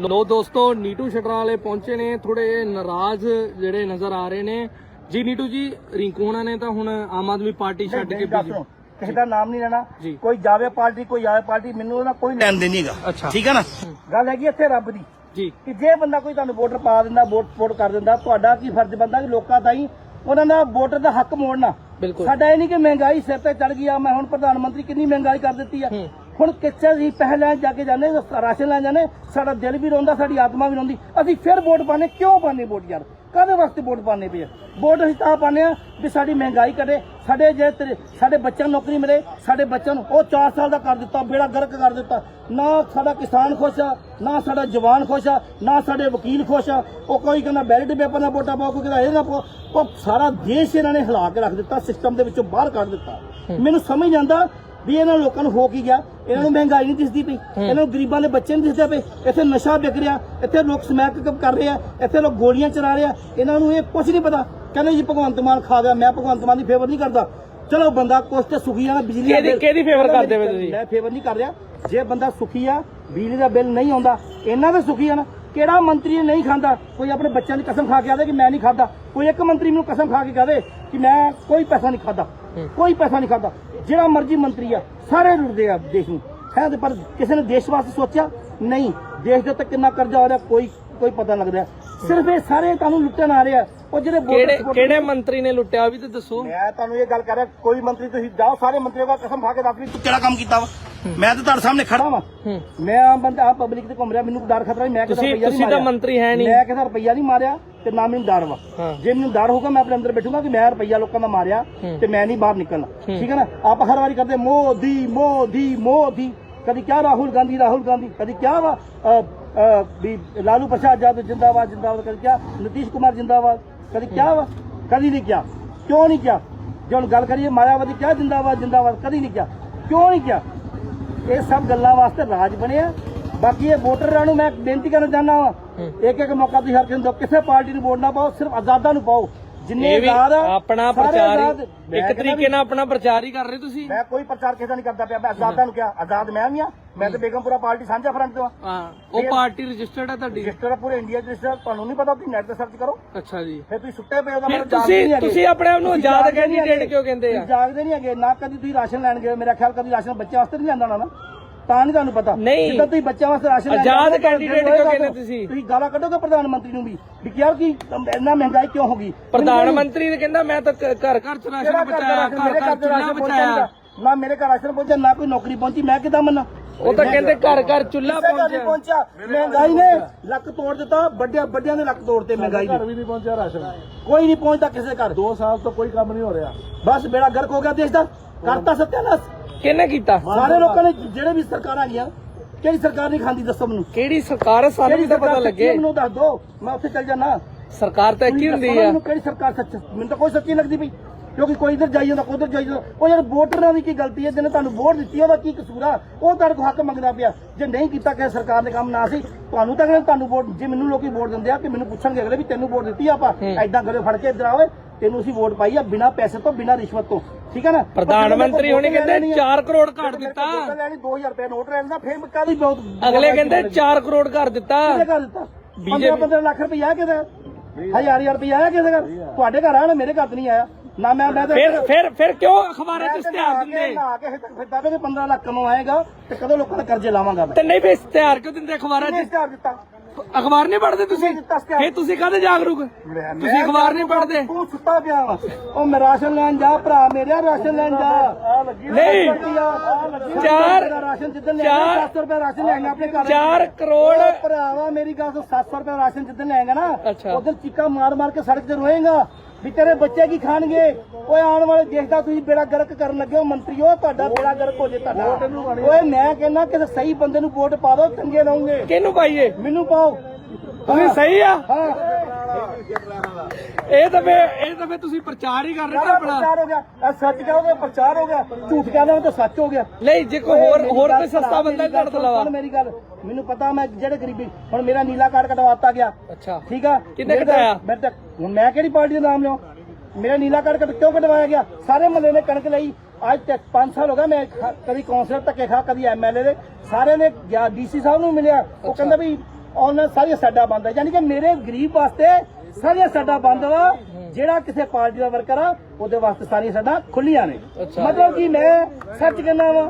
ਲੋ ਦੋਸਤੋ ਨੀਟੂ ਸ਼ਟਰਾ ਵਾਲੇ ਪਹੁੰਚੇ ਨੇ। ਥੋੜੇ ਨਾਰਾਜ਼ ਜਿਹੜੇ ਨਜ਼ਰ ਆ ਰਹੇ ਨੇ। ਜੀ ਨੀਟੂ ਜੀ ਰਿੰਕੂ ਹੋਣਾ ਨੇ ਤਾਂ ਹੁਣ ਆਮ ਆਦਮੀ ਪਾਰਟੀ ਛੱਡ ਕੇ ਸੁਣੋ, ਕਿਸੇ ਦਾ ਨਾਮ ਨਹੀਂ ਲੈਣਾ। ਕੋਈ ਜਾਵੇ ਪਾਰਟੀ ਕੋਈ ਆਵੇ ਪਾਰਟੀ ਮੈਨੂੰ ਉਹਦਾ ਕੋਈ ਲੈਣ ਦੇਣ ਨਹੀਂਗਾ। ਠੀਕ ਹੈ ਨਾ? ਗੱਲ ਹੈਗੀ ਇੱਥੇ ਰੱਬ ਦੀ ਜੀ। ਕਿ ਜੇ ਬੰਦਾ ਕੋਈ ਤੁਹਾਨੂੰ ਵੋਟਰ ਪਾ ਦਿੰਦਾ ਵੋਟ ਵੋਟ ਕਰ ਦਿੰਦਾ ਤੁਹਾਡਾ ਕੀ ਫਰਜ਼ ਬੰਦਾ ਕਿ ਲੋਕਾਂ ਤਾਈਂ ਉਹਨਾਂ ਦਾ ਵੋਟਰ ਦਾ ਹੱਕ ਮੋੜਨਾ? ਸਾਡਾ ਇਹ ਨਹੀਂ ਕਿ ਮਹਿੰਗਾਈ ਸਿਰ ਤੇ ਚੜ ਗਈ ਆ ਮੈਂ ਹੁਣ ਪ੍ਰਧਾਨ ਮੰਤਰੀ ਕਿੰਨੀ ਮਹਿੰਗਾਈ ਕਰ ਦਿੱਤੀ ਆ। ਹੂੰ। ਹੁਣ ਕਿੱਥੇ ਅਸੀਂ ਪੈਸੇ ਲੈਣ ਜਾ ਕੇ ਜਾਂਦੇ ਰਾਸ਼ਨ ਲੈਣ ਜਾਂਦੇ ਸਾਡਾ ਦਿਲ ਵੀ ਰੋਂਦਾ ਸਾਡੀ ਆਤਮਾ ਵੀ ਰੋਂਦੀ। ਅਸੀਂ ਫਿਰ ਵੋਟ ਪਾਣੇ ਕਿਉਂ ਪਾਣੇ ਵੋਟ ਯਾਰ? ਕਾਹਦੇ ਵਾਸਤੇ ਵੋਟ ਪਾਣੇ ਪਏ? ਵੋਟ ਅਸੀਂ ਤਾਂ ਪਾਣੇ ਆ ਵੀ ਸਾਡੀ ਮਹਿੰਗਾਈ ਕਰੇ ਸਾਡੇ ਜੇ ਸਾਡੇ ਬੱਚਿਆਂ ਨੂੰ ਨੌਕਰੀ ਮਿਲੇ ਸਾਡੇ ਬੱਚਿਆਂ ਨੂੰ ਉਹ 4 ਸਾਲ ਦਾ ਕਰ ਦਿੱਤਾ ਬੇੜਾ ਗਰਕ ਕਰ ਦਿੱਤਾ। ਨਾ ਸਾਡਾ ਕਿਸਾਨ ਖੁਸ਼ ਆ ਨਾ ਸਾਡਾ ਜਵਾਨ ਖੁਸ਼ ਆ ਨਾ ਸਾਡੇ ਵਕੀਲ ਖੁਸ਼ ਆ। ਉਹ ਕੋਈ ਕਹਿੰਦਾ ਬੈਲਟ ਪੇਪਰ ਨਾਲ ਵੋਟਾਂ ਪਾਓ ਕੋਈ ਕਹਿੰਦਾ ਇਹ ਨਾ ਪਾਓ। ਉਹ ਸਾਰਾ ਦੇਸ਼ ਇਹਨਾਂ ਨੇ ਹਿਲਾ ਕੇ ਰੱਖ ਦਿੱਤਾ ਸਿਸਟਮ ਦੇ ਵਿੱਚੋਂ ਬਾਹਰ ਕੱਢ ਦਿੱਤਾ। ਮੈਨੂੰ ਸਮਝ ਆਉਂਦਾ ਵੀ ਇਹਨਾਂ ਲੋਕਾਂ ਨੂੰ ਹੋ ਕੀ ਗਿਆ? ਇਹਨਾਂ ਨੂੰ ਮਹਿੰਗਾਈ ਨਹੀਂ ਦਿਸਦੀ ਪਈ। ਇਹਨਾਂ ਨੂੰ ਗਰੀਬਾਂ ਦੇ ਬੱਚੇ ਨਹੀਂ ਦਿਸਦੇ ਪਏ। ਇੱਥੇ ਨਸ਼ਾ ਵਿਕ ਰਿਹਾ। ਇੱਥੇ ਲੋਕ ਸਮੈਕ ਕਰ ਰਹੇ ਆ। ਇੱਥੇ ਲੋਕ ਗੋਲੀਆਂ ਚਲਾ ਰਹੇ ਆ। ਇਹਨਾਂ ਨੂੰ ਇਹ ਕੁਝ ਨਹੀਂ ਪਤਾ। ਕਹਿੰਦੇ ਜੀ ਭਗਵੰਤ ਮਾਨ ਖਾ ਗਿਆ। ਮੈਂ ਭਗਵੰਤ ਮਾਨ ਦੀ ਫੇਵਰ ਨਹੀਂ ਕਰਦਾ। ਚਲੋ ਬੰਦਾ ਕੁਛ ਤੇ ਸੁਖੀ ਆ ਬਿਜਲੀ ਦਾ ਕਿਹਦੀ- ਬਿੱਲ- ਕਿਹਦੀ favor ਕਰਦੇ ਪਏ ਤੁਸੀਂ? ਮੈਂ ਫੇਵਰ ਨਹੀਂ ਕਰ ਰਿਹਾ। ਜੇ ਬੰਦਾ ਸੁਖੀ ਆ ਬਿਜਲੀ ਦਾ ਬਿੱਲ ਨਹੀਂ ਆਉਂਦਾ ਇਹਨਾਂ ਦੇ ਸੁਖੀ ਆ ਨਾ। ਕਿਹੜਾ ਮੰਤਰੀ ਨਹੀਂ ਖਾਂਦਾ? ਕੋਈ ਆਪਣੇ ਬੱਚਿਆਂ ਦੀ ਕਸਮ ਖਾ ਕੇ ਆਵੇ ਕਿ ਮੈਂ ਨਹੀਂ ਖਾਦਾ? ਕੋਈ ਇੱਕ ਮੰਤਰੀ ਮੈਨੂੰ ਕਸਮ ਖਾ ਕੇ ਕਹੇ ਕਿ ਮੈਂ ਕੋਈ ਪੈਸਾ ਨਹੀਂ ਖਾਦਾ। ਕੋਈ ਪੈਸਾ ਨਹੀਂ ਖਾਦਾ। ਜਿਹੜਾ ਮਰਜ਼ੀ ਮੰਤਰੀ ਆ, ਸਾਰੇ ਲੁੱਟਦੇ ਆ ਦੇਸ਼ ਨੂੰ। ਹੈ ਤੇ ਪਰ ਕਿਸੇ ਨੇ ਦੇਸ਼ ਵਾਸਤੇ ਸੋਚਿਆ? ਨਹੀਂ। ਦੇਸ਼ ਦੇ ਉੱਤੇ ਕਿੰਨਾ ਕਰਜ਼ਾ ਆ ਰਿਹਾ, ਕੋਈ ਕੋਈ ਪਤਾ ਨਹੀਂ ਲੱਗਦਾ। ਸਿਰਫ ਇਹ ਸਾਰੇ ਤੁਹਾਨੂੰ ਲੁੱਟਣ ਆ ਰਿਹਾ ਉਹ ਜਿਹੜੇ ਕਿਹੜੇ ਕਿਹੜੇ ਮੰਤਰੀ ਨੇ ਲੁੱਟਿਆ ਉਹ ਵੀ ਤਾਂ ਦੱਸੋ। ਮੈਂ ਤੁਹਾਨੂੰ ਇਹ ਗੱਲ ਕਰ ਰਿਹਾ ਕੋਈ ਮੰਤਰੀ ਤੁਸੀਂ ਜਾਓ ਸਾਰੇ ਮੰਤਰੀਆਂ ਦਾ ਕਸਮ ਖਾ ਕੇ ਦੱਸ ਵੀ ਤੂੰ ਕਿਹੜਾ ਕੰਮ ਕੀਤਾ ਵਾ? ਮੈਂ ਤਾਂ ਤੁਹਾਡੇ ਸਾਹਮਣੇ ਖੜਾ ਵਾਂ। ਮੈਂ ਆਮ ਬੰਦਾ ਆ ਪਬਲਿਕ ਤੇ ਘੁੰਮ ਰਿਹਾ ਮੈਨੂੰ ਡਰ ਖਤਰਾ ਨਹੀਂ ਮੈਂ ਤੁਸੀਂ ਰੁਪਈਆ ਨਹੀਂ ਤੁਸੀਂ ਤਾਂ ਮਾਰਿਆ। ਮੰਤਰੀ ਹੈ ਨਹੀਂ ਮੈਂ ਕਿਹਦਾ ਰੁਪਈਆ ਨਹੀਂ ਮਾਰਿਆ ਤੇ ਨਾ ਮੈਨੂੰ ਡਰ ਵਾ। ਜੇ ਮੈਨੂੰ ਡਰ ਹੋਊਗਾ ਮੈਂ ਆਪਣੇ ਅੰਦਰ ਬੈਠੂਗਾ ਕਿ ਮੈਂ ਰੁਪਈਆ ਲੋਕਾਂ ਦਾ ਮਾਰਿਆ। ਤੇ ਮੈਂ ਨਹੀਂ ਬਾਹਰ ਨਿਕਲਣਾ। ਠੀਕ ਹੈ ਨਾ? ਆਪ ਹਰ ਵਾਰੀ ਕਰਦੇ ਮੋਦੀ ਮੋਦੀ ਮੋਦੀ। ਕਦੀ ਕਿਆ ਰਾਹੁਲ ਗਾਂਧੀ ਰਾਹੁਲ ਗਾਂਧੀ। ਕਦੀ ਕਿਆ ਵਾ ਵੀ ਲਾਲੂ ਪ੍ਰਸਾਦ ਯਾਦਵ ਜਿੰਦਾਬਾਦ ਜਿੰਦਾਬਾਦ। ਕਦੀ ਕਿਆ ਨਿਤੀਸ਼ ਕੁਮਾਰ ਜਿੰਦਾਬਾਦ। ਕਦੀ ਕਿਆ ਵਾ? ਕਦੀ ਨਹੀਂ ਕਿਹਾ। ਕਿਉਂ ਨਹੀਂ ਕਿਹਾ? ਜੇ ਹੁਣ ਗੱਲ ਕਰੀਏ ਮਾਇਆਵਤੀ ਕਿਆ ਜਿੰਦਾਬਾਦ ਜਿੰਦਾਬਾਦ? ਕਦੀ ਨਹੀਂ ਕਿਹਾ। ਕਿਉਂ ਨਹੀਂ ਕਿਹਾ? ਇਹ ਸਭ ਗੱਲਾਂ ਵਾਸਤੇ ਰਾਜ ਬਣਿਆ। ਬਾਕੀ ਇਹ ਵੋਟਰਾਂ ਨੂੰ ਮੈਂ ਬੇਨਤੀ ਕਰਨਾ ਚਾਹੁੰਦਾ ਵਾਂ। ਇੱਕ ਇੱਕ ਮੌਕਾ ਤੁਸੀਂ ਹਰ ਕਿਸੇ ਨੂੰ ਦਿਓ ਕਿਸੇ ਪਾਰਟੀ ਨੂੰ ਵੋਟ ਨਾ ਪਾਓ ਸਿਰਫ ਆਜ਼ਾਦਾਂ ਨੂੰ ਪਾਓ। ਜਿੰਨੇ ਆ, ਆਪਣਾ ਪ੍ਰਚਾਰ ਇੱਕ ਤਰੀਕੇ ਨਾਲ ਆਪਣਾ ਪ੍ਰਚਾਰ ਹੀ ਕਰ ਰਹੇ ਤੁਸੀਂ। ਮੈਂ ਕੋਈ ਪ੍ਰਚਾਰ ਕਿਸੇ ਦਾ ਨਹੀਂ ਕਰਦਾ ਪਿਆ ਮੈਂ ਆਜ਼ਾਦਾਂ ਨੂੰ ਕਿਹਾ ਆਜ਼ਾਦ ਮੈਂ ਵੀ ਆ ਮੈਂ ਤੇ ਬੇਗਮਪੁਰਾ ਪਾਰਟੀ ਸਾਂਝਾ ਫਰੰਟ ਤੋਂ ਆ। ਹਾਂ ਉਹ ਪਾਰਟੀ ਰਜਿਸਟਰਡ ਹੈ ਤੁਹਾਡੀ? ਰਜਿਸਟਰ ਆ ਪੂਰੇ ਇੰਡੀਆ ਚ ਰਜਿਸਟਰ ਤੁਹਾਨੂੰ ਨਹੀਂ ਪਤਾ ਤੁਸੀਂ ਨੈਟ ਤੇ ਸਰਚ ਕਰੋ। ਅੱਛਾ ਜੀ। ਫਿਰ ਤੁਸੀਂ ਸੁੱਤੇ ਪਏ ਫਿਰ ਮੈਨੂੰ ਤੁਸੀਂ। ਤੁਸੀਂ ਆਪਣੇ ਆਪ ਨੂੰ ਆਜ਼ਾਦ ਕੈਂਡੀਡੇਟ। ਕਿਉਂ ਕਹਿੰਦੇ ਆ? ਜਾਗਦੇ ਨਹੀਂ ਹੈਗੇ ਨਾ ਕਦੀ ਤੁਸੀਂ ਰਾਸ਼ਨ ਲੈਣ ਗਏ ਮੇਰਾ ਖਿਆਲ ਕਦੀ ਰਾਸ਼ਨ ਬੱਚਿਆਂ ਵਾਸਤੇ ਨਹੀਂ ਲਿਆਂਦਾ ਹੋਣਾ ਨਾ। ਤਾਂ ਨਹੀਂ ਤੁਹਾਨੂੰ ਪਤਾ। ਨਹੀਂ। ਜਿੱਦਾਂ ਤੁਸੀਂ ਬੱਚਿਆਂ ਵਾਸਤੇ ਰਾਸ਼ਨ ਲੈਣ ਆਜ਼ਾਦ ਜਾਂਦੇ ਹੋ, candidate ਤੁਹਾਨੂੰ ਕਿਉਂ? ਕਹਿੰਦੇ ਤੁਸੀਂ? ਤੁਸੀਂ ਗਾਲਾਂ ਕੱਢੋਗੇ ਪ੍ਰਧਾਨ ਮੰਤਰੀ ਨੂੰ ਵੀ ਵੀ ਕਿਹਾ ਕਿ ਇੰਨਾ ਮਹਿੰਗਾਈ ਕਿਉਂ ਹੋ ਗਈ? ਪ੍ਰਧਾਨ ਮੰਤਰੀ ਨੇ ਕਹਿੰਦਾ ਮੈਂ ਤਾਂ ਘ- ਘਰ ਘਰ ਚ ਰਾਸ਼ਨ ਘਰ ਪਹੁੰਚਾਇਆ ਘਰ ਘਰ ਘਰ ਰਾਸ਼ਨ ਪਹੁੰਚਾਇਆ ਨਾ ਮੇਰੇ ਘਰ ਰਾਸ਼ਨ ਪਹੁੰਚਿਆ ਨਾ ਕੋਈ ਨੌਕਰੀ ਪਹੁੰਚੀ ਮੈਂ ਕਿਦਾਂ ਮੰਨਾਂ? ਉਹ ਤਾਂ ਕਹਿੰਦੇ ਘਰ ਘਰ ਚੁੱਲ੍ਹਾ ਕਿਸੇ ਘਰ ਨਹੀਂ ਪਹੁੰਚਿਆ। ਪਹੁੰਚਿਆ। ਮਹਿੰਗਾਈ ਨੇ ਲੱਕ ਤੋੜ ਦਿੱਤਾ ਵੱਡਿਆਂ ਵੱਡਿਆਂ ਦੇ ਲੱਕ ਤੋੜਤੇ ਮਹਿੰਗਾਈ ਨੇ ਵੀ ਨਹੀਂ ਪਹੁੰਚਿਆ ਰਾਸ਼ਨ। ਕੋਈ ਨਹੀਂ ਪਹੁੰਚਦਾ ਕਿਸੇ ਘਰ। 2 ਸਾਲ ਤੋਂ ਕੋਈ ਕੰਮ ਨਹੀਂ ਹੋ ਰਿਹਾ। ਬਸ ਬੇੜਾ ਗਰਕ ਹੋ ਗਿਆ ਦੇਸ਼ ਦਾ। ਕਰਤਾ ਸਤਿਆਨਾਸ਼। ਕਿਹਨੇ ਕੀਤਾ? ਸਾਰੇ ਲੋਕਾਂ ਨੇ ਜਿਹੜੇ ਵੀ ਸਰਕਾਰਾਂ ਆਈਆਂ ਕਿਹੜੀ ਸਰਕਾਰ ਨਹੀਂ ਖਾਂਦੀ ਦੱਸੋ ਮੈਨੂੰ। ਕਿਹੜੀ ਸਰਕਾਰ? ਸਾਨੂੰ ਵੀ ਤਾਂ ਪਤਾ ਲੱਗੇ। ਮੈਨੂੰ ਦੱਸ ਦੋ ਮੈਂ ਉੱਥੇ ਚੱਲ ਜਾਣਾ ਸਰਕਾਰ ਤਾਂ ਹੀ ਹੁੰਦੀ ਆ ਮੈਨੂੰ ਕਿਹੜੀ ਸਰਕਾਰ ਸੱਚ ਮੈਨੂੰ ਤਾਂ ਕੋਈ ਸੱਚੀ ਨਹੀਂ ਲੱਗਦੀ ਪਈ। ਕਿਉਂਕਿ ਕੋਈ ਇਧਰ ਜਾਈ ਜਾਂਦਾ ਕੋਈ ਉਧਰ ਜਾਈ ਜਾਂਦਾ। ਉਹ ਯਾਰ ਵੋਟਰਾਂ ਦੀ ਕੀ ਗਲਤੀ ਹੈ? ਜਿਹਨੇ ਤੁਹਾਨੂੰ ਵੋਟ ਦਿੱਤੀ ਉਹਦਾ ਕੀ ਕਸੂਰ ਆ? ਉਹ ਤੁਹਾਡੇ ਕੋਲ ਹੱਕ ਮੰਗਦਾ ਪਿਆ। ਜੇ ਨਹੀਂ ਕੀਤਾ ਕਿਸੇ ਸਰਕਾਰ ਨੇ ਕੰਮ ਨਾ ਸੀ ਤੁਹਾਨੂੰ ਤਾਂ ਕਹਿੰਦੇ ਤੁਹਾਨੂੰ ਵੋਟ ਜੇ ਮੈਨੂੰ ਲੋਕੀ ਵੋਟ ਦਿੰਦੇ ਆ ਕਿ ਮੈਨੂੰ ਪੁੱਛਣਗੇ ਅਗਲੇ ਵੀ ਤੈਨੂੰ ਵੋਟ ਦਿੱਤੀ ਆ ਆਪਾਂ। ਐਦਾਂ ਕਰੇ ਫੜ ਕੇ ਇੱਧਰ ਆਵੇ ਤੈਨੂੰ ਅਸੀਂ ਵੋਟ ਪਾਈ ਆ ਬਿਨਾਂ ਪੈਸੇ ਤੋਂ ਬਿਨਾਂ ਰਿਸ਼ਵਤ ਤੋਂ। ਠੀਕ ਹੈ ਨਾ? ਪ੍ਰਧਾਨ ਮੰਤਰੀ ਹੁਣੇ ਕਹਿੰਦੇ 4 ਕਰੋੜ ਘੱਟ ਦਿੱਤਾ। ਵੋਟਾਂ ਲੈਣੀ 2000 ਰੁਪਏ ਨੋਟ ਰਹਿਣਾ ਫੇਰ ਕਾਦੀ ਬਹੁਤ ਅਗਲੇ ਕਹਿੰਦੇ 4 ਕਰੋੜ ਘੱਟ ਦਿੱਤਾ। ਕਿਹਦੇ ਘਰ ਦਿੱਤਾ? 15 15 ਲੱਖ ਰੁਪਏ ਆਇਆ ਕਿਤੇ ਹਜ਼ਾਰ ਹਜ਼ਾਰ ਰੁਪਏ ਆਇਆ ਕਿਸੇ ਘਰ? ਤੁਹਾਡੇ ਘਰ ਆਇਆ ਨਾ ਮੇਰੇ ਘਰ ਤਾਂ ਨਹੀਂ ਆਇਆ। ਨਾ ਮੈਂ ਮੈਂ ਤਾਂ ਫਿਰ ਫਿਰ ਫਿਰ ਕਿਉਂ ਅਖਬਾਰਾਂ 'ਚ ਇਸ਼ਤਿਹਾਰ ਦਿੰਦੇ? ਨਾ ਕੇ ਫਿਰ ਦਾਵੇ ਕਿ 15 ਲੱਖ ਕਮਾਏਗਾ ਤੇ ਕਦੋਂ ਲੋਕਾਂ ਦੇ ਕਰਜ਼ੇ ਲਾਵਾਂਗਾ ਮੈਂ? ਤੇ ਨਹੀਂ ਵੀ ਇਸ਼ਤਿਹਾਰ ਕਿਉਂ ਦਿੰਦੇ ਅਖਬਾਰਾਂ 'ਚ? ਇਸ਼ਤਿਹਾਰ ਦਿੱਤਾ? ਅਖਬਾਰ ਨਹੀਂ ਪੜ੍ਹਦੇ ਤੁਸੀਂ। ਫਿਰ ਤੁਸੀਂ ਕਾਹਦੇ ਜਾਗਰੂਕ? ਤੁਸੀਂ ਅਖਬਾਰ ਨਹੀਂ ਪੜ੍ਹਦੇ। ਤੂੰ ਸੁੱਤਾ ਪਿਆ ਵਾ। ਉਹ ਮੈਂ ਰਾਸ਼ਨ ਲੈਣ ਜਾ ਭਰਾ ਮੇਰੇ ਰਾਸ਼ਨ ਲੈਣ ਜਾ। ਨਹੀਂ। ਚਾਰ ਰਾਸ਼ਨ ਜਿੱਦਣ ਚਾਰ- ਲੈਣਾ 700 ਰੁਪਏ ਰਾਸ਼ਨ ਲੈਣਾ ਆਪਣੇ ਘਰ 4 ਕਰੋੜ ਭਰਾਵਾ ਮੇਰੀ ਗੱਲ ਤੋਂ 700 ਰੁਪਏ ਰਾਸ਼ਨ ਜਿੱਦਣ ਲੈਂਗਾ ਨਾ। ਉਧਰ ਚੀਕਾ ਮਾਰ ਮਾਰ ਕੇ ਸੜਕ ਤੇ ਰੋਏਗਾ। ਵੀ ਤੇਰੇ ਬੱਚੇ ਕੀ ਖਾਣਗੇ? ਓਏ ਆਉਣ ਵਾਲੇ ਦੇਸ਼ ਦਾ ਤੁਸੀਂ ਬੇੜਾ ਗਰਕ ਕਰਨ ਲੱਗੇ ਹੋ ਮੰਤਰੀ ਹੋ ਤੁਹਾਡਾ ਬੇੜਾ ਗਰਕ ਹੋ ਜੇ ਤੁਹਾਡਾ। ਓਏ ਮੈਂ ਕਹਿੰਦਾ ਕਿ ਸਹੀ ਬੰਦੇ ਨੂੰ ਵੋਟ ਪਾ ਦਿਓ ਚੰਗੇ ਰਹੋਗੇ। ਕਿਹਨੂੰ ਪਾਈਏ? ਮੈਨੂੰ ਪਾਓ। ਤੁਸੀਂ ਸਹੀ ਆ? ਹਾਂ। ਇਹ ਤਾਂ ਫੇ ਇਹ ਤਾਂ ਫੇ ਤੁਸੀਂ ਪ੍ਰਚਾਰ ਹੀ ਕਰ ਰਹੇ ਸਾਰਾ ਆਪਣਾ। ਪ੍ਰਚਾਰ ਹੋ ਗਿਆ। ਇਹ ਸੱਚ ਕਹੋਗੇ ਪ੍ਰਚਾਰ ਹੋ ਗਿਆ? ਝੂਠ ਕਹਿੰਦਾ ਤਾਂ ਸੱਚ ਹੋ ਗਿਆ। ਨਹੀਂ ਜੇ ਕੋਈ ਹੋਰ ਮੇਰੀ ਹੋਰ ਗੱਲ ਕੋਈ ਸਸਤਾ ਸੁਣ, ਬੰਦਾ ਘੜ ਸੁਣ, ਲਵਾ। ਸੁਣ ਮੇਰੀ ਗੱਲ। ਮੈਨੂੰ ਪਤਾ ਮੈਂ ਜਿਹੜੇ ਗਰੀਬੀ ਹੁਣ ਮੇਰਾ ਨੀਲਾ ਕਾਰਡ ਕਟਵਾਤਾ ਗਿਆ। ਅੱਛਾ। ਠੀਕ ਆ? ਕਿਹਨੇ ਮੇਰੇ ਤਾਂ- ਕਟਾਇਆ? ਮੇਰੇ ਤਾਂ ਹੁਣ ਮੈਂ ਕਿਹੜੀ ਪਾਰਟੀ ਦਾ ਨਾਮ ਲਿਓ ਮੇਰਾ ਨੀਲਾ ਕਾਰਡ ਕਟ- ਕਿਉਂ ਕਟਵਾਇਆ ਗਿਆ? ਸਾਰੇ ਮਹੱਲੇ ਨੇ ਕਣਕ ਲਈ। ਅੱਜ ਤੱਕ 5 ਸਾਲ ਹੋ ਗਏ ਮੈਂ ਖਾ- ਕਦੀ ਕੌਂਸਲਰ ਧੱਕੇ ਖਾ ਕਦੀ ਐਮਐਲਏ ਦੇ। ਸਾਰੇ ਨੇ ਗਿਆ ਡੀਸੀ ਸਾਹਿਬ ਨੂੰ ਮਿਲਿਆ। ਉਹ ਕਹਿੰਦਾ ਵੀ ਉਹਨਾਂ ਸਾਰੀਆਂ ਸਾਡਾ ਬੰਦ ਹੈ। ਯਾਨੀ ਕਿ ਮੇਰੇ ਗਰੀਬ ਵਾਸਤੇ ਸਾਰੀਆਂ ਸਾਡਾ ਬੰਦ ਵਾ। ਜਿਹੜਾ ਕਿਸੇ ਪਾਰਟੀ ਦਾ ਵਰਕਰ ਆ ਉਹਦੇ ਵਾਸਤੇ ਸਾਰੀਆਂ ਸਾਡਾ ਖੁੱਲੀਆਂ ਨੇ। ਮਤਲਬ ਕਿ ਮੈਂ ਸੱਚ ਕਹਿੰਦਾ ਵਾ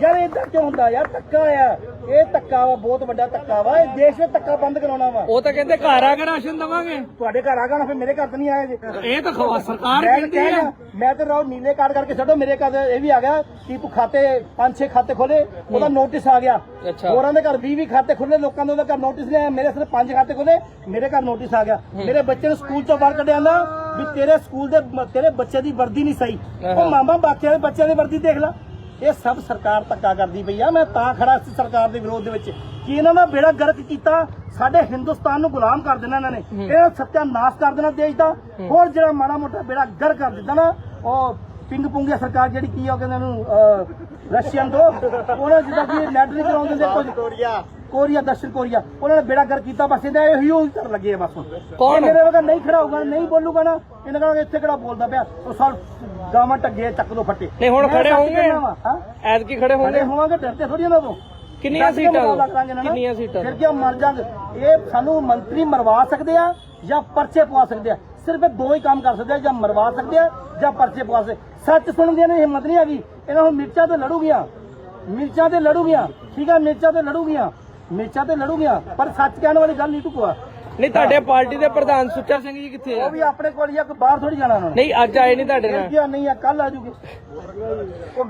ਯਾਰ ਇਹ ਕਿਉਂ ਹੁੰਦਾ? ਯਾਰ ਧੱਕਾ ਆ। ਇਹ ਧੱਕਾ ਵਾ ਬਹੁਤ ਵੱਡਾ ਧੱਕਾ ਵਾ। ਇਹ ਦੇਸ਼ ਵਿੱਚ ਧੱਕਾ ਬੰਦ ਕਰਾਉਣਾ ਵਾ। ਉਹ ਤਾਂ ਕਹਿੰਦੇ ਘਰ ਆ ਕੇ ਰਾਸ਼ਨ ਦਵਾਂਗੇ। ਤੁਹਾਡੇ ਘਰ ਆ ਗਾਣਾ ਫਿਰ ਮੇਰੇ ਘਰ ਤਾਂ ਨਹੀਂ ਆਏ ਜੇ। ਇਹ ਤਾਂ ਖਵਾ ਸਰਕਾਰ ਮੈਂ ਕਹਿੰਦੀ ਹੈ ਮੈਂ ਤੇ ਰਾਓ ਨੀਲੇ ਕਾਰਡ ਕਰਕੇ ਛੱਡੋ ਮੇਰੇ ਘਰ ਇਹ ਵੀ ਆ ਗਿਆ ਕਿ ਤੂੰ ਖਾਤੇ ਪੰਜ ਛੇ ਖਾਤੇ ਖੋਲੇ ਉਹਦਾ ਨੋਟਿਸ ਆ ਗਿਆ। ਅੱਛਾ। ਹੋਰਾਂ ਦੇ ਘਰ 20 20 ਖਾਤੇ ਖੁੱਲੇ ਲੋਕਾਂ ਦੇ ਉਹਦੇ ਘਰ ਨੋਟਿਸ ਨਹੀਂ ਆਇਆ ਮੇਰੇ ਸਿਰਫ ਪੰਜ ਖਾਤੇ ਖੋਲੇ ਮੇਰੇ ਘਰ ਨੋਟਿਸ ਆ ਗਿਆ। ਮੇਰੇ ਬੱਚੇ ਨੂੰ ਸਕੂਲ ਤੋਂ ਬਾਹਰ ਕੱਢਿਆ ਨਾ ਵੀ ਤੇਰੇ ਸਕੂਲ ਦੇ ਤੇਰੇ ਬੱਚੇ ਦੀ ਵਰਦੀ ਨਹੀਂ ਸਹੀ। ਉਹ ਮਾਮਾ ਬਾਕੀਆਂ ਦੇ ਬੱਚਿਆਂ ਦੀ ਵਰਦੀ ਦੇਖ ਲੈ। ਇਹ ਸਭ ਸਰਕਾਰ ਧੱਕਾ ਕਰਦੀ ਪਈ ਆ ਮੈਂ ਤਾਂ ਖੜਾ ਸੀ ਸਰਕਾਰ ਦੇ ਵਿਰੋਧ ਦੇ ਵਿੱਚ। ਕਿ ਇਹਨਾਂ ਦਾ ਬੇੜਾ ਗਰਕ ਕੀਤਾ ਸਾਡੇ ਹਿੰਦੁਸਤਾਨ ਨੂੰ ਗੁਲਾਮ ਕਰ ਦੇਣਾ ਇਹਨਾਂ ਨੇ। ਇਹ ਸੱਤਿਆਨਾਸ਼ ਕਰ ਦੇਣਾ ਦੇਸ਼ ਦਾ। ਹੋਰ ਜਿਹੜਾ ਮਾੜਾ ਮੋਟਾ ਬੇੜਾ ਗਰ ਕਰ ਦਿੱਤਾ ਨਾ ਉਹ ਪਿੰਗ ਪੁੰਗਿਆ ਸਰਕਾਰ ਜਿਹੜੀ ਕੀ ਆ ਉਹ ਕਹਿੰਦੇ ਉਹਨੂੰ ਰਸ਼ੀਅਨ ਤੋਂ ਉਹਨਾਂ ਜਿੱਦਾਂ ਕਿ ਨੈਟ ਨਹੀਂ ਕਰਾਉਂਦੇ ਕੁਝ। ਕੋਰੀਆ ਦક્ષਿਣ ਕੋਰੀਆ। ਉਹਨਾਂ ਨੇ ਬੇੜਾ ਗਰ ਕੀਤਾ ਬਸ ਇਹਦਾ ਇਹੀ ਉਹ ਕਰਨ ਲੱਗੇ ਆ ਬਸ। ਹੁਣ ਕੌਣ? ਮੇਰੇ ਵਗਾ ਨਹੀਂ ਖੜਾ ਹੋਊਗਾ ਨਹੀਂ ਬੋਲੂਗਾ ਨਾ ਇਹਨਾਂ ਕਹਾਂਗੇ ਇੱਥੇ ਕਿਹੜਾ ਬੋਲਦਾ ਪਿਆ? ਉਹ ਸਾਲ ਗਾਵਾਂ ਟੱਗੇ ਚੱਕ ਦੋ ਫੱਟੇ। ਨਹੀਂ ਹੁਣ ਮੈਂ ਖੜੇ ਸੱਚ ਹੋਣਗੇ। ਕਹਿੰਦਾ ਵਾਂ, ਹਾਂ? ਐਤਕੀ ਖੜੇ ਖੜੇ ਹੋਣਗੇ ਹੋਵਾਂਗੇ ਡਰਦੇ ਥੋੜੀ ਇਹਨਾਂ ਤੋਂ। ਕਿੰਨੀਆਂ ਕੇ ਸੀਟਾਂ? ਮੁਕਾਬਲਾ ਕਰਾਂਗੇ। ਕਿੰਨੀਆਂ ਸੀਟਾਂ? ਫਿਰ ਕਿਉਂ ਮਰ ਜਾਗੇ ਇਹ ਸਾਨੂੰ ਮੰਤਰੀ ਮਰਵਾ ਸਕਦੇ ਆ ਜਾਂ ਪਰਚੇ ਪਵਾ ਸਕਦੇ ਆ? ਸਿਰਫ ਇਹ ਦੋ ਹੀ ਕੰਮ ਕਰ ਸਕਦੇ ਆ ਜਾਂ ਮਰਵਾ ਸਕਦੇ ਆ ਜਾਂ ਪਰਚੇ ਪਵਾ ਸਕਦੇ ਸੱਚ ਸੁਣਨ ਦੀ ਇਹਨੂੰ ਹਿੰਮਤ ਨਹੀਂ ਹੈਗੀ। ਇਹਨਾਂ ਨੂੰ ਮਿਰਚਾਂ ਤੇ ਲੜੂਗੀਆਂ। ਮਿਰਚਾਂ ਤੇ ਲੜੂਗੀਆਂ। ਠੀਕ ਆ ਮਿਰਚਾਂ ਤੇ ਲੜੂਗੀਆਂ। ਮਿਰਚਾਂ ਤੇ ਲੜੂਗੀਆਂ ਪਰ ਸੱਚ ਕਹਿਣ ਵਾਲੀ ਗੱਲ ਨਹੀਂ ਟੁਕਵਾ ਨਹੀਂ ਤੁਹਾਡੇ ਪਾਰਟੀ ਦੇ ਪ੍ਰਧਾਨ ਸੁੱਚਾ ਸਿੰਘ ਜੀ ਕਿੱਥੇ ਆ? ਉਹ ਵੀ ਆਪਣੇ ਕੋਲ ਹੀ ਆ ਕੋਈ ਬਾਹਰ ਥੋੜੀ ਜਾਣਾ ਉਹਨਾਂ ਨੇ। ਨਹੀਂ ਅੱਜ ਆਏ ਨਹੀਂ ਤੁਹਾਡੇ ਨਾਲ। ਕਿਹਾ ਨਹੀਂ ਆ ਕੱਲ ਆ ਜੂਗੇ।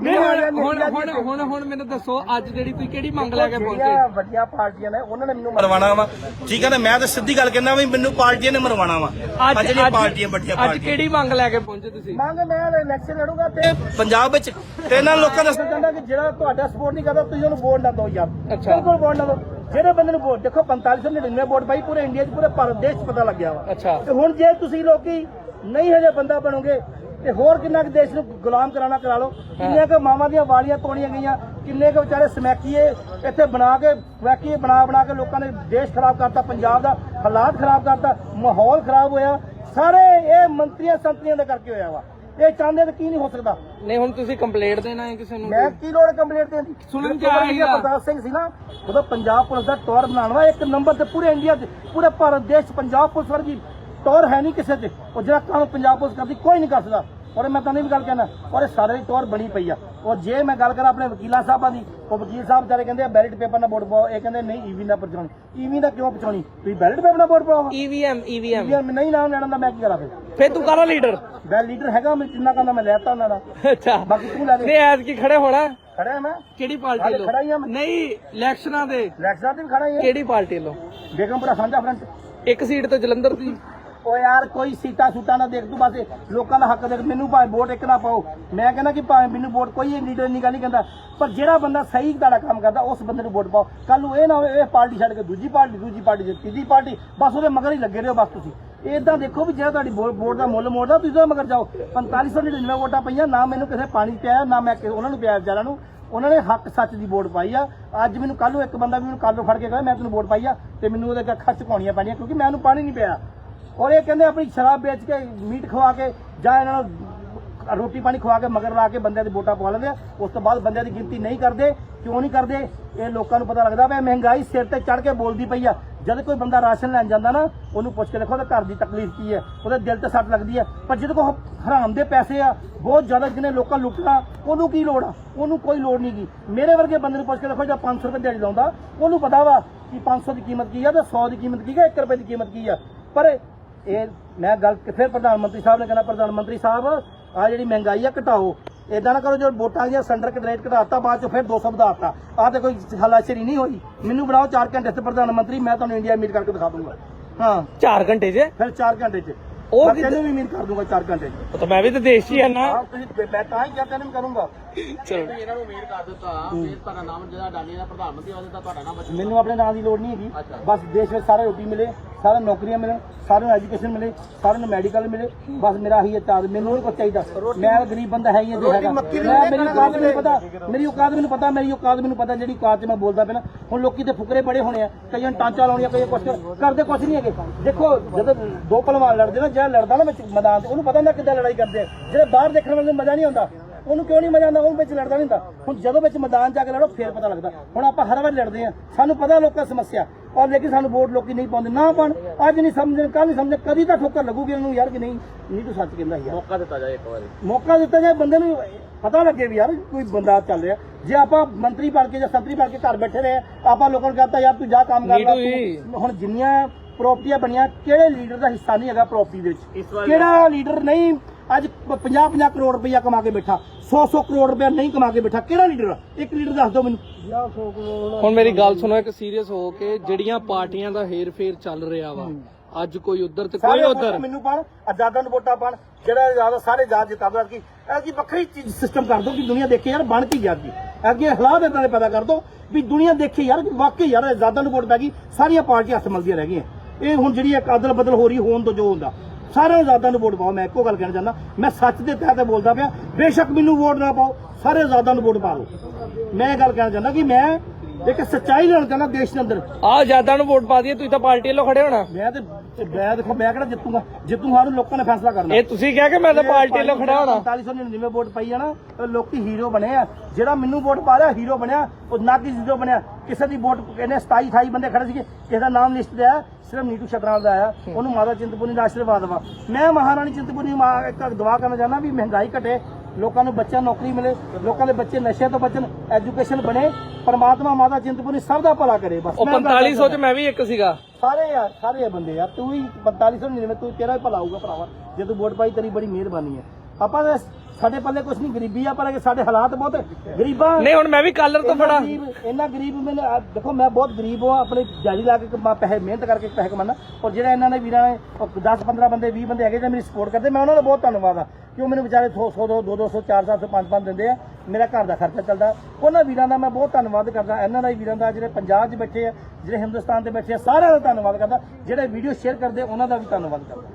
ਨਹੀਂ ਹੁਣ ਹੁਣ। ਹੁਣ ਹੁਣ ਮੈਨੂੰ ਦੱਸੋ ਅੱਜ ਜਿਹੜੀ ਤੁਸੀਂ ਕਿਹੜੀ ਮੰਗ ਲੈ ਕੇ ਪਹੁੰਚੇ? ਵੱਡੀਆਂ ਪਾਰਟੀਆਂ ਨੇ ਉਹਨਾਂ ਨੇ ਮੈਨੂੰ ਮਰਵਾਣਾ ਵਾ। ਠੀਕ ਹੈ ਨਾ ਮੈਂ ਤਾਂ ਸਿੱਧੀ ਗੱਲ ਕਹਿੰਦਾ ਵੀ ਮੈਨੂੰ ਪਾਰਟੀਆਂ ਨੇ ਮਰਵਾਣਾ ਵਾ। ਜਿਹੜੀਆਂ ਪਾਰਟੀਆਂ ਵੱਡੀਆਂ ਅੱਜ ਕਿਹੜੀ ਮੰਗ ਲੈ ਕੇ ਪਹੁੰਚੇ ਤੁਸੀਂ? ਮੰਗ ਮੈਂ ਇਲੈਕਸ਼ਨ ਲੜੂਗਾ ਤੇ ਪੰਜਾਬ ਵਿੱਚ ਤੇ ਇਹਨਾਂ ਲੋਕਾਂ ਦਾ ਦੱਸਣਾ ਚਾਹੁੰਦਾ ਕਿ ਜਿਹੜਾ ਤੁਹਾਡਾ ਸਪੋਰਟ ਨਹੀਂ ਕਰਦਾ ਤੁਸੀਂ ਉਹਨੂੰ ਵੋਟ ਨਾ ਦਿਓ ਯਾਰ। ਅੱਛਾ। ਬਿਲਕੁਲ ਵੋਟ ਨਾ ਦਿਓ। ਜਿਹੜੇ ਬੰਦੇ ਨੂੰ ਵੋਟ ਦੇਖੋ 4599 ਵੋਟ ਪਾਈ ਪੂਰੇ ਇੰਡੀਆ 'ਚ ਪੂਰੇ ਭਾਰਤ ਦੇਸ਼ 'ਚ ਪਤਾ ਲੱਗਿਆ ਵਾ। ਅੱਛਾ। ਤੇ ਹੁਣ ਜੇ ਤੁਸੀਂ ਲੋਕੀ ਨਹੀਂ ਹਜੇ ਬੰਦਾ ਬਣੋਗੇ ਤੇ ਹੋਰ ਕਿੰਨਾ ਕੁ ਦੇਸ਼ ਨੂੰ ਗੁਲਾਮ ਕਰਾਣਾ ਕਰਾ ਲਓ। ਕਿੰਨੀਆਂ ਕੁ ਮਾਵਾਂ ਦੀਆਂ ਵਾਲੀਆਂ ਤੋੜੀਆਂ ਗਈਆਂ ਕਿੰਨੇ ਕੁ ਵਿਚਾਰੇ ਸਮੈਕੀਏ ਇੱਥੇ ਬਣਾ ਕੇ ਵੈਕੀਏ ਬਣਾ ਬਣਾ ਕੇ ਲੋਕਾਂ ਨੇ ਦੇਸ਼ ਖਰਾਬ ਕਰਤਾ ਪੰਜਾਬ ਦਾ ਹਾਲਾਤ ਖਰਾਬ ਕਰਤਾ ਮਾਹੌਲ ਖਰਾਬ ਹੋਇਆ। ਸਾਰੇ ਇਹ ਮੰਤਰੀਆਂ ਸੰਤਰੀਆਂ ਦਾ ਕਰਕੇ ਹੋਇਆ ਵਾ। ਇਹ ਚਾਹੁੰਦੇ ਤਾਂ ਕੀ ਨਹੀਂ ਹੋ ਸਕਦਾ? ਨਹੀਂ ਹੁਣ ਤੁਸੀਂ ਕੰਪਲੇਂਟ ਦੇਣਾ ਹੈ ਕਿਸੇ ਨੂੰ ਮੈਂ ਕੀ ਲੋੜ ਕੰਪਲੀਟ ਦੇਣ ਦੀ? ਸੁਣਨ ਚ ਸੀਗਾ। ਪ੍ਰਤਾਪ ਸਿੰਘ ਸੀ ਨਾ ਉਹਦਾ ਪੰਜਾਬ ਪੁਲਿਸ ਦਾ ਟੌਰ ਬਣਾਉਣਾ ਇੱਕ ਨੰਬਰ ਤੇ ਪੂਰੇ ਇੰਡੀਆ 'ਚ ਪੂਰੇ ਭਾਰਤ ਦੇਸ਼ ਪੰਜਾਬ ਪੁਲਿਸ ਵਰਗੀ ਟੌਰ ਹੈ ਨਹੀਂ ਕਿਸੇ ਤੇ। ਉਹ ਜਿਹੜਾ ਕੰਮ ਪੰਜਾਬ ਪੁਲਿਸ ਕਰਦੀ ਕੋਈ ਨਹੀਂ ਕਰ ਸਕਦਾ। ਔਰ ਮੈਂ ਤੁਹਾਨੂੰ ਵੀ ਗੱਲ ਕਹਿਣਾ ਔਰ ਇਹ ਸਾਰੇ ਟੌਰ ਬਣੀ ਪਈ ਆ। ਔਰ ਜੇ ਮੈਂ ਗੱਲ ਕਰਾਂ ਆਪਣੇ ਵਕੀਲਾਂ ਸਾਹਿਬਾਂ ਦੀ ਉਹ ਵਕੀਲ ਸਾਹਿਬ ਵਿਚਾਰੇ ਕਹਿੰਦੇ ਆ ਬੈਲਟ ਪੇਪਰ ਨਾਲ ਵੋਟ ਪਾਓ। ਇਹ ਕਹਿੰਦੇ ਨਹੀਂ ਈਵੀ ਨਾਲ ਪਹੁੰਚਾਉਣੀ ਈਵੀ ਦਾ ਕਿਉਂ ਪਹੁੰਚਾਉਣੀ ਤੁਸੀਂ ਬੈਲਟ ਪੇਪਰ ਨਾਲ ਵੋਟ ਪਾਓ। ਈਵੀਐਮ ਈਵੀਐਮ ਈਵੀ ਨਹੀਂ ਨਾਮ ਲੈਣਾ ਦਾ ਮੈਂ ਕੀ ਕਰਾਂ ਫਿਰ? ਫੇਰ ਤੂੰ ਕਾਹਦਾ ਲੀਡਰ ਮੈਂ ਲੀਡਰ ਹੈਗਾ ਮੈਂ ਕਿੰਨਾ ਕਹਿੰਦਾ ਮੈਂ ਲੈਤਾ ਉਹਨਾਂ ਦਾ। ਅੱਛਾ। ਬਾਕੀ ਤੂੰ ਲੈ ਨਹੀਂ ਦੇ ਐਤਕੀ ਖੜੇ ਹੋਣਾ। ਖੜਾ ਮੈਂ? ਕਿਹੜੀ ਪਾਰਟੀ ਲੋ ਖੜਾ ਹੀ ਆ। ਨਹੀਂ ਇਲੈਕਸ਼ਨਾਂ ਦੇ। ਲੈਕਸਾ ਤੇ ਵੀ ਖੜਾ ਹੀ ਆ। ਕਿਹੜੀ ਪਾਰਟੀ ਲੋ ਬੇਗਮਪੁਰਾ ਸਾਂਝਾ ਫਰੰਟ ਇੱਕ ਸੀਟ ਤੇ ਜਲੰਧਰ ਦੀ। ਉਹ ਯਾਰ, ਕੋਈ ਸੀਟਾ ਸੂਟਾ ਨਾ ਦੇਖ, ਤੂੰ ਬਸ ਲੋਕਾਂ ਦਾ ਹੱਕ ਦੇਖ, ਮੈਨੂੰ ਭਾਵੇਂ ਵੋਟ ਇੱਕ ਨਾ ਪਾਓ। ਮੈਂ ਕਹਿੰਦਾ ਕਿ ਭਾਵੇਂ ਮੈਨੂੰ ਵੋਟ ਕੋਈ ਲੀਡਰ ਨਹੀਂ ਗੱਲ ਨਹੀਂ ਕਹਿੰਦਾ, ਪਰ ਜਿਹੜਾ ਬੰਦਾ ਸਹੀ ਤੁਹਾਡਾ ਕੰਮ ਕਰਦਾ, ਉਸ ਬੰਦੇ ਨੂੰ ਵੋਟ ਪਾਓ। ਕੱਲ ਨੂੰ ਇਹ ਨਾ ਹੋਵੇ, ਇਹ ਪਾਰਟੀ ਛੱਡ ਕੇ ਦੂਜੀ ਪਾਰਟੀ ਦੂਜੀ ਪਾਰਟੀ ਜੇ ਤੀਜੀ ਪਾਰਟੀ, ਬਸ ਉਹਦੇ ਮਗਰ ਹੀ ਲੱਗੇ ਰਹੋ ਬਸ ਤੁਸੀਂ। ਇਦਾਂ ਦੇਖੋ ਵੀ ਜਿਹੜਾ ਤੁਹਾਡੀ ਵੋ- ਵੋਟ ਦਾ ਮੁੱਲ ਮੋੜਦਾ, ਤੁਸੀਂ ਉਹਦੇ ਮਗਰ ਜਾਓ। 4599 ਵੋਟਾਂ ਪਈਆਂ, ਨਾ ਮੈਨੂੰ ਕਿਸੇ ਪਾਣੀ ਪਿਆ ਨਾ ਮੈਂ ਉਹਨਾਂ ਨੂੰ ਪਿਆ ਵਿਚਾਰਿਆਂ ਨੂੰ। ਉਹਨਾਂ ਨੇ ਹੱਕ ਸੱਚ ਦੀ ਵੋਟ ਪਾਈ ਆ। ਅੱਜ ਮੈਨੂੰ ਕੱਲ ਨੂੰ ਇੱਕ ਬੰਦਾ ਵੀ ਮੈਨੂੰ ਕੱਲ ਨੂੰ ਫੜ ਕੇ ਕਹੇ ਮੈਂ ਤੈਨੂੰ ਵੋਟ ਪਾਈ ਆ, ਤੇ ਮੈਨੂੰ ਉਹਦੇ ਅੱਗੇ ਖੱਚ ਪਾਉਣੀਆਂ ਪੈਣੀਆਂ, ਕਿਉਂਕਿ ਮੈਂ ਉਹਨੂੰ ਪਾਣੀ ਨਹੀਂ ਪਿਆ। ਔਰ ਇਹ ਕਹਿੰਦੇ ਆਪਣੀ ਸ਼ਰਾਬ ਵੇਚ ਕੇ, ਮੀਟ ਖਵਾ ਕੇ, ਜਾਂ ਇਹਨਾਂ ਨੂੰ ਰੋਟੀ ਪਾਣੀ ਖਵਾ ਕੇ ਮਗਰ ਲਾ ਕੇ ਬੰਦਿਆਂ ਦੀ ਵੋਟਾਂ ਪਵਾ ਲੈਂਦੇ ਆ। ਉਸ ਤੋਂ ਬਾਅਦ ਬੰਦਿਆਂ ਦੀ ਗਿਣਤੀ ਨਹੀਂ ਕਰਦੇ। ਕਿਉਂ ਨਹੀਂ ਕਰਦੇ? ਇਹ ਲੋਕਾਂ ਨੂੰ ਪਤਾ ਲੱਗਦਾ ਵੀ ਮਹਿੰਗਾਈ ਸਿਰ ਤੇ ਚੜ ਕੇ ਬੋਲਦੀ ਪਈ ਆ। ਜਦ ਕੋਈ ਬੰਦਾ ਰਾਸ਼ਨ ਲੈਣ ਜਾਂਦਾ ਨਾ, ਉਹਨੂੰ ਪੁੱਛ ਕੇ ਦੇਖੋ, ਉਹਦੇ ਘਰ ਦੀ ਤਕਲੀਫ ਕੀ ਹੈ? ਉਹਦੇ ਦਿਲ ਤੇ ਸੱਟ ਲੱਗਦੀ ਹੈ। ਪਰ ਜਿਹਦੇ ਕੋਲ ਹਰਾਮ ਦੇ ਪੈਸੇ ਆ, ਬਹੁਤ ਜ਼ਿਆਦਾ ਜਿਹਨੇ ਲੋਕਾਂ ਲੁੱਟਣਾ, ਉਹਨੂੰ ਕੀ ਲੋੜ ਆ? ਉਹਨੂੰ ਕੋਈ ਲੋੜ ਨਹੀਂ ਗੀ। ਮੇਰੇ ਵਰਗੇ ਬੰਦੇ ਨੂੰ ਪੁੱਛ ਕੇ ਦੇਖੋ ਜਿਹੜਾ 500 ਰੁਪਏ ਦਿਹਾੜੀ ਲਾਉਂਦਾ, ਉਹਨੂੰ ਪਤਾ ਵਾ ਕਿ 500 ਦੀ ਕੀਮਤ ਕੀ ਆ ਤੇ 100 ਦੀ ਕੀਮਤ ਕੀ ਆ 1 ਰੁਪਏ ਦੀ ਕੀਮਤ ਕੀ ਆ? ਪਰ ਇਹ ਮੈਂ ਗੱਲ ਫਿਰ ਪ੍ਰਧਾਨ ਮੰਤਰੀ ਸਾਹਿਬ ਨੇ ਕਹਿੰਦਾ ਪ੍ਰਧਾਨ ਮੰਤਰੀ ਸਾਹਿਬ ਆ ਜਿਹੜੀ ਮਹਿੰਗਾਈ ਆ ਘਟਾਓ। ਇਦਾਂ ਨਾ ਕਰੋ ਜੋ ਵੋਟਾਂ ਦੀਆਂ ਕਿ ਰੇਟ ਘਟਾਤਾ ਬਾਅਦ ਚ ਫਿਰ 200 ਵਧਾਤਾ। ਆ ਤੇ ਕੋਈ ਹਲਾਸ਼ਰੀ ਨਹੀਂ ਹੋਈ। ਮੈਨੂੰ ਬਣਾਓ 4 ਘੰਟੇ ਤੇ ਪ੍ਰਧਾਨ ਮੰਤਰੀ ਮੈਂ ਤੁਹਾਨੂੰ ਇੰਡੀਆ ਮੀਟ ਕਰਕੇ ਦਿਖਾ ਦੂੰਗਾ। ਹਾਂ। 4 ਘੰਟੇ 'ਚ? ਫਿਰ 4 ਘੰਟੇ ਚ। ਉਹ ਤੈਨੂੰ ਵੀ ਮੀਟ ਕਰ ਦੂੰਗਾ 4 ਘੰਟੇ ਚ। ਤਾਂ ਮੈਂ ਵੀ ਤਾਂ ਦੇਸ਼ 'ਚ ਹੀ ਆ ਨਾ। ਤੁਸੀਂ ਮੈਂ ਤਾਂ ਹੀ ਕਿਹਾ ਤੈਨੂੰ ਕਰੂੰਗਾ। ਚਲੋ। ਇਹਨਾਂ ਨੂੰ ਮੇਲ ਕਰ ਦਿੱਤਾ ਫਿਰ ਤੁਹਾਡਾ ਨਾਮ ਜਿਹੜਾ ਅਡਾਨੀ ਦਾ ਪ੍ਰਧਾਨ ਮੰਤਰੀ ਉਹਦੇ ਤਾਂ ਤੁਹਾਡਾ ਨਾਮ ਬਚੂਗਾ। ਮੈਨੂੰ ਆਪਣੇ ਨਾਂ ਦੀ ਲੋੜ ਨਹੀਂ ਹੈਗੀ। ਬਸ ਦੇਸ਼ ਵਿੱਚ ਸਾਰੇ ਰੋਟੀ ਮਿਲੇ ਸਾਰੇ ਨੌਕਰੀਆਂ ਮਿਲਣ ਸਾਰਿਆਂ ਨੂੰ ਐਜੂਕੇਸ਼ਨ ਮਿਲੇ ਸਾਰਿਆਂ ਨੂੰ ਮੈਡੀਕਲ ਮਿਲੇ। ਬਸ ਮੇਰਾ ਹੀ ਚਾਹ ਮੈਨੂੰ ਨਹੀਂ ਕੁਝ ਚਾਹੀਦਾ। ਮੈਂ ਗਰੀਬ ਬੰਦਾ ਹੈ ਹੀ ਹਾਂ ਜੋ ਹੈਗਾ। ਮੈਂ ਮੇਰੀ ਔਕਾਤ ਮੈਨੂੰ ਪਤਾ ਮੇਰੀ ਔਕਾਤ ਮੈਨੂੰ ਪਤਾ ਮੇਰੀ ਔਕਾਤ ਮੈਨੂੰ ਪਤਾ ਜਿਹੜੀ ਔਕਾਤ 'ਚ ਮੈਂ ਬੋਲਦਾ ਪਿਆ ਨਾ। ਹੁਣ ਲੋਕੀ ਤੇ ਫੁਕਰੇ ਬੜੇ ਹੋਣੇ ਆ ਕਈਆਂ ਨੂੰ ਟਾਂਚਾ ਲਾਉਣੀਆਂ ਕਈਆਂ ਕੁਛ ਕਰਦੇ ਕੁਛ ਨਹੀਂ ਹੈਗੇ। ਦੇਖੋ ਜਦੋਂ ਦੋ ਪਹਿਲਵਾਨ ਲੜਦੇ ਨਾ ਜਿਹੜਾ ਲੜਦਾ ਨਾ ਵਿੱਚ ਮੈਦਾਨ 'ਚ ਉਹਨੂੰ ਪਤਾ ਹੁੰਦਾ ਕਿੱਦਾਂ ਲੜਾਈ ਕਰਦੇ ਆ। ਜਿਹੜੇ ਬਾਹਰ ਦੇਖਣ ਵਾਲੇ ਨੂੰ ਮਜ਼ਾ ਨਹੀਂ ਆਉਂਦਾ। ਉਹਨੂੰ ਕਿਉਂ ਨਹੀਂ ਮਜ਼ਾ ਆਉਂਦਾ? ਉਹ ਵਿੱਚ ਲੜਦਾ ਨਹੀਂ ਹੁੰਦਾ। ਹੁਣ ਜਦੋਂ ਵਿੱਚ ਮੈਦਾਨ ਜਾ ਕੇ ਲੜੋ ਫੇਰ ਪਤਾ ਲੱਗਦਾ। ਹੁਣ ਆਪਾਂ ਹਰ ਵਾਰ ਲੜਦੇ ਆ ਸਾਨੂੰ ਪਤਾ ਲੋਕਾਂ ਸਮੱਸਿਆ। ਔਰ ਲੇਕਿਨ ਸਾਨੂੰ ਵੋਟ ਲੋਕੀ ਨਹੀਂ ਪਾਉਂਦੇ। ਨਾ ਪਾਉਣ। ਅੱਜ ਨਹੀਂ ਸਮਝਣ ਕੱਲ ਨਹੀਂ ਸਮਝਣ। ਕਦੀ ਤਾਂ ਠੋਕਰ ਲੱਗੂਗੀ ਇਹਨੂੰ ਯਾਰ ਕਿ ਨਹੀਂ? ਨਹੀਂ ਤੂੰ ਸੱਚ ਕਹਿੰਦਾ ਯਾਰ। ਮੌਕਾ ਦਿੱਤਾ ਜਾਏ ਇੱਕ ਵਾਰੀ। ਮੌਕਾ ਦਿੱਤਾ ਜਾਏ ਬੰਦੇ ਨੂੰ ਪਤਾ ਲੱਗੇ ਵੀ ਯਾਰ ਕੋਈ ਬੰਦਾ ਚੱਲ ਰਿਹਾ। ਜੇ ਆਪਾਂ ਮੰਤਰੀ ਬਣ ਕੇ ਜਾਂ ਸੰਤਰੀ ਬਣ ਕੇ ਘਰ ਬੈਠੇ ਰਹੇ ਆਪਾਂ ਲੋਕਾਂ ਨੂੰ ਕਹਤਾ ਯਾਰ ਤੂੰ ਜਾ ਕੰਮ ਕਰ ਲੈ। ਹੁਣ ਜਿੰਨੀਆਂ ਪ੍ਰਾਪਰਟੀਆਂ ਬਣੀਆਂ ਕਿਹੜੇ ਲੀਡਰ ਦਾ ਹਿੱਸਾ ਨਹੀਂ ਹੈਗਾ ਪ੍ਰਾਪਰਟੀ ਦੇ ਵਿੱਚ? ਕਿਹੜਾ ਲੀਡਰ ਨਹੀਂ? ਅੱਜ 50 50 ਕਰੋੜ ਰੁਪਇਆ ਕਮਾ ਕੇ ਬੈਠਾ 100 100 ਕਰੋੜ ਰੁਪਇਆ ਨਹੀਂ ਕਮਾ ਕੇ ਬੈਠਾ ਕਿਹੜਾ ਲੀਡਰ ਇੱਕ ਲੀਡਰ ਦੱਸ ਦਿਓ ਮੈਨੂੰ। ਹੁਣ ਮੇਰੀ ਗੱਲ ਸੁਣੋ ਇੱਕ ਸੀਰੀਅਸ ਹੋ ਕੇ ਜਿਹੜੀਆਂ ਪਾਰਟੀਆਂ ਦਾ ਹੇਰ ਫੇਰ ਚੱਲ ਰਿਹਾ ਵਾ ਅੱਜ ਕੋਈ ਉਧਰ ਤੇ ਕੋਈ ਉਧਰ। ਮੈਨੂੰ ਪਾਣ ਆਜ਼ਾਦਾਂ ਨੂੰ ਵੋਟਾਂ ਪਾਣ ਜਿਹੜਾ ਜ਼ਿਆਦਾ ਸਾਰੇ ਆਜ਼ਾਦ ਜਿਤਾਦਾ ਕੀ ਕੀ ਵੱਖਰੀ ਚੀਜ਼ ਸਿਸਟਮ ਕਰ ਦੋ ਕਿ ਦੁਨੀਆ ਦੇਖੇ ਯਾਰ ਬਣ ਕੀ ਗਿਆ ਜੀ ਅੱਗੇ ਹਾਲਾਤ ਇਦਾਂ ਦੇ ਪੈਦਾ ਕਰ ਦੋ ਵੀ ਦੁਨੀਆ ਦੇਖੇ ਯਾਰ ਕਿ ਵਾਕਈ ਯਾਰ ਆਜ਼ਾਦਾਂ ਨੂੰ ਵੋਟ ਪੈ ਗਈ ਸਾਰੀਆਂ ਪਾਰਟੀਆਂ ਹੱਥ ਮਲਦੀਆਂ ਰਹਿ ਗਈਆਂ। ਇਹ ਹੁਣ ਜਿਹੜੀ ਇੱਕ ਅਦਲ ਬਦਲ ਹੋ ਰਹੀ ਹੋਣ ਤੋਂ ਜੋ ਹੁੰਦਾ। ਸਾਰੇ ਆਜ਼ਾਦਾਂ ਨੂੰ ਵੋਟ ਪਾਓ, ਮੈਂ ਇੱਕੋ ਗੱਲ ਕਹਿਣਾ ਚਾਹੁੰਦਾ, ਮੈਂ ਸੱਚ ਦੇ ਤਹਿ ਤੇ ਬੋਲਦਾ ਪਿਆ, ਬੇਸ਼ੱਕ ਮੈਨੂੰ ਵੋਟ ਨਾ ਪਾਓ, ਸਾਰੇ ਆਜ਼ਾਦਾਂ ਨੂੰ ਵੋਟ ਪਾ ਲਓ। ਮੈਂ ਇਹ ਗੱਲ ਕਹਿਣਾ ਚਾਹੁੰਦਾ ਕਿ ਮੈਂ ਇੱਕ ਸੱਚਾਈ ਨਾਲ ਚਾਹੁੰਦਾ ਦੇਸ਼ ਦੇ ਅੰਦਰ। ਆ ਜ਼ਿਆਦਾ ਨੂੰ ਵੋਟ ਪਾ ਦਈਏ ਤੁਸੀਂ ਤਾਂ ਪਾਰਟੀ ਵੱਲੋਂ ਖੜੇ ਹੋਣਾ। ਮੈਂ ਤੇ ਤੇ ਮੈਂ ਦੇਖੋ ਮੈਂ ਕਿਹੜਾ ਜਿੱਤੂਗਾ? ਜਿੱਤੂ ਹਾਰੂ ਲੋਕਾਂ ਨੇ ਫੈਸਲਾ ਕਰਨਾ। ਇਹ ਤੁਸੀਂ ਕਿਹਾ ਕਿ ਮੈਂ ਤਾਂ ਪਾਰਟੀ ਵੱਲੋਂ ਖੜਾ ਹੋਣਾ। 4599 ਵੋਟ ਪਈ ਨਾ ਉਹ ਲੋਕੀ ਹੀਰੋ ਬਣੇ ਆ। ਜਿਹੜਾ ਮੈਨੂੰ ਵੋਟ ਪਾ ਰਿਹਾ ਹੀਰੋ ਬਣਿਆ ਉਹ ਨਾ ਕਿ ਹੀਰੋ ਬਣਿਆ। ਕਿਸੇ ਦੀ ਵੋਟ ਇਹਨੇ 27 28 ਬੰਦੇ ਖੜੇ ਸੀਗੇ। ਕਿਸੇ ਦਾ ਨਾਮ ਲਿਸਟ ਤੇ ਆਇਆ ਸਿਰਫ ਨੀਟੂ ਸ਼ਟਰਾਲ ਦਾ ਆਇਆ। ਉਹਨੂੰ ਮਾਤਾ ਚਿੰਤਪੁਰਨੀ ਦਾ ਆਸ਼ੀਰਵਾਦ ਵਾ। ਮੈਂ ਮਹਾਰਾਣੀ ਚਿੰਤਪੁਰਨੀ ਮਾਂ ਇੱਕ ਦੁਆ ਕਰਨਾ ਚਾਹੁੰਦਾ ਵੀ ਮਹਿੰਗਾਈ ਘਟੇ। ਲੋਕਾਂ ਨੂੰ ਬੱਚਿਆਂ ਨੂੰ ਨੌਕਰੀ ਮਿਲੇ ਲੋਕਾਂ ਦੇ ਬੱਚੇ ਨਸ਼ਿਆਂ ਤੋਂ ਬਚਣ ਐਜੂਕੇਸ਼ਨ ਬਣੇ ਪਰਮਾਤਮਾ ਮਾਤਾ ਚਿੰਤਪੁਰਨੀ ਸਭ ਦਾ ਭਲਾ ਕਰੇ ਬਸ ਉਹ ਮੈਂ ਗੱਲ 4500 ਚ ਮੈਂ ਵੀ ਇੱਕ ਸੀਗਾ। ਸਾਰੇ ਯਾਰ ਸਾਰੇ ਆ ਬੰਦੇ ਯਾਰ ਤੂੰ ਵੀ 4599 ਤੂੰ ਤੇਰਾ ਵੀ ਭਲਾ ਹੋਊਗਾ ਭਰਾਵਾ ਜੇ ਤੂੰ ਵੋਟ ਪਾਈ ਤੇਰੀ ਬੜੀ ਮਿਹਰਬਾਨੀ ਹੈ। ਆਪਾਂ ਸਾਡੇ ਪੱਲੇ ਕੁਝ ਨਹੀਂ ਗਰੀਬੀ ਆ ਪਰ ਸਾਡੇ ਹਾਲਾਤ ਬਹੁਤ ਗਰੀਬਾਂ ਨਹੀਂ ਹੁਣ ਮੈਂ ਵੀ ਕਾਲਰ ਤੋਂ ਫੜਾ। ਇੰਨਾ ਗਰੀਬ ਮੈਨੇ ਦੇਖੋ ਮੈਂ ਬਹੁਤ ਗਰੀਬ ਹਾਂ ਆਪਣੇ ਜਾਰੀ ਲਾ ਕੇ ਕਮਾ ਪੈਸੇ ਮਿਹਨਤ ਕਰਕੇ ਪੈਸੇ ਕਮਾਉਣਾ ਔਰ ਜਿਹੜਾ ਇਹਨਾਂ ਨੇ ਵੀਰਾਂ ਨੇ 10 15 ਬੰਦੇ 20 ਬੰਦੇ ਹੈਗੇ ਜਿਹੜੇ ਮੇਰੀ ਸਪੋਰਟ ਕਰਦੇ ਮੈਂ ਉਹਨਾਂ ਦਾ ਬਹੁਤ ਧੰਨਵਾਦ ਆ ਕਿ ਉਹ ਮੈਨੂੰ ਵਿਚਾਰੇ 100 100 200 200 400 5 5 ਦਿੰਦੇ ਆ ਮੇਰਾ ਘਰ ਦਾ ਖਰਚਾ ਚੱਲਦਾ। ਉਹਨਾਂ ਵੀਰਾਂ ਦਾ ਮੈਂ ਬਹੁਤ ਧੰਨਵਾਦ ਕਰਦਾ ਇਹਨਾਂ ਦਾ ਵੀਰਾਂ ਦਾ ਜਿਹੜੇ ਪੰਜਾਬ 'ਚ ਬੈਠੇ ਆ ਜਿਹੜੇ ਹਿੰਦੁਸਤਾਨ ਤੇ ਬੈਠੇ ਆ ਸਾਰਿਆਂ ਦਾ ਧੰਨਵਾਦ ਕਰਦਾ ਜਿਹੜੇ ਵੀਡੀਓ ਸ਼ੇਅਰ ਕਰਦੇ ਉਹਨਾਂ ਦਾ ਵੀ ਧੰਨਵਾਦ ਕਰਦਾ।